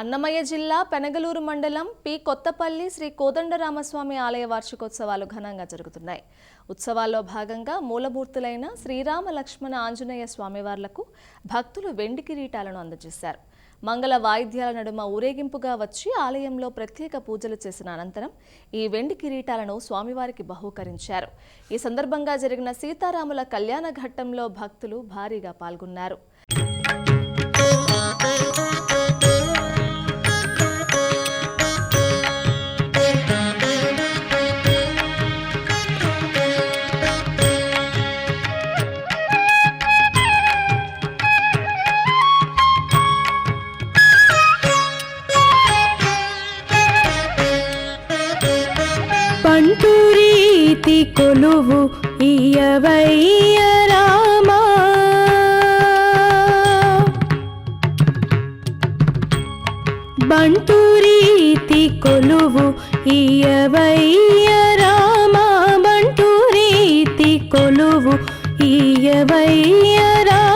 అన్నమయ్య జిల్లా పెనగలూరు మండలం పి. కొత్తపల్లి శ్రీ కోదండరామస్వామి ఆలయ వార్షికోత్సవాలు ఘనంగా జరుగుతున్నాయి. ఉత్సవాల్లో భాగంగా మూలమూర్తులైన శ్రీరామ లక్ష్మణ ఆంజనేయ స్వామివార్లకు భక్తులు వెండి కిరీటాలను అందజేశారు. మంగళ వాయిద్యాల నడుమ ఊరేగింపుగా వచ్చి ఆలయంలో ప్రత్యేక పూజలు చేసిన అనంతరం ఈ వెండి కిరీటాలను స్వామివారికి బహూకరించారు. ఈ సందర్భంగా జరిగిన సీతారాముల కళ్యాణ ఘట్టంలో భక్తులు భారీగా పాల్గొన్నారు. అంటూ రీతి కొలువు ఇయవయ్య రామా. బంటురీతి కొలువు ఇయవయ్య రామా. బంటురీతి కొలువు ఇయ్యవయ్య రామా.